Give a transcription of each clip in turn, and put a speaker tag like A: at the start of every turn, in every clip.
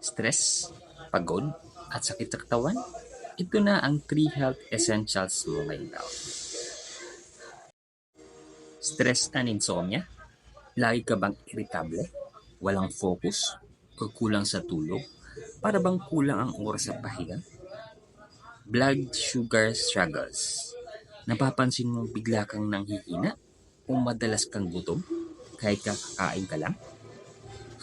A: stress, pagod, at sakit sa katawan? Ito na ang 3 health essentials mo ngayong taon. Stress and insomnia? Lagi ka bang irritable? Walang focus? O kulang sa tulog? Para bang kulang ang oras sa pahinga? Blood sugar struggles? Napapansin mo bigla kang nanghihina? O madalas kang gutom? Kahit kakakain ka lang?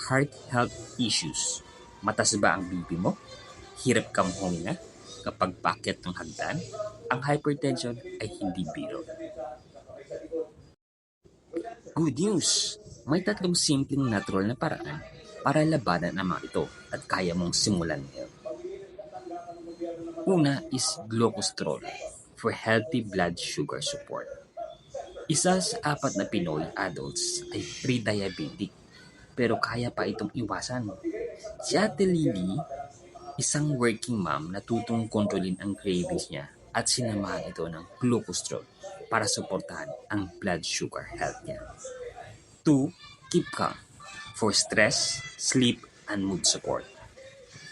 A: Heart health issues? Matas ba ang BP mo? Hirap kang huminga? Kapag packet ng hagdan? Ang hypertension ay hindi biro. Good news! May tatlong simpleng natural na paraan para labanan ang mga ito at kaya mong simulan ngayon. Una is glucostrol for healthy blood sugar support. Isa sa apat na Pinoy adults ay pre-diabetic pero kaya pa itong iwasan. Si Ate Lily, isang working mom na tutong kontrolin ang cravings niya at sinamahan ito ng glucostrol para suportahan ang blood sugar health niya. 2. Keep calm for stress, sleep, and mood support.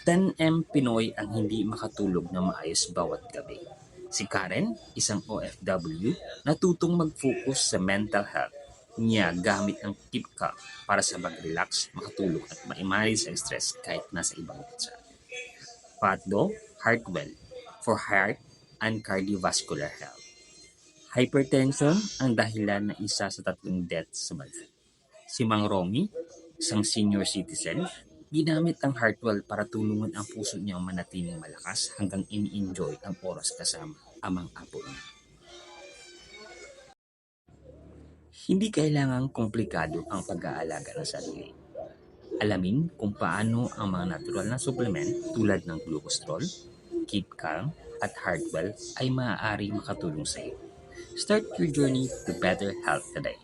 A: 10M Pinoy ang hindi makatulog na maayos bawat gabi. Si Karen, isang OFW, natutong mag-focus sa mental health niya gamit ang Calm para sa mag-relax, makatulog at ma-manage ang stress kahit nasa ibang bansa. Patlo, Heartwell for heart and cardiovascular health. Hypertension ang dahilan na isa sa tatlong deaths sa bansa. Si Mang Romy, isang senior citizen, ginamit ang Heartwell para tulungan ang puso niyang manatiling malakas hanggang ini-enjoy ang oras kasama amang apo niya. Hindi kailangang komplikado ang pag-aalaga ng sarili. Alamin kung paano ang mga natural na supplement tulad ng glucostrol, keep calm, at Heartwell ay maaari makatulong sa iyo. Start your journey to better health today.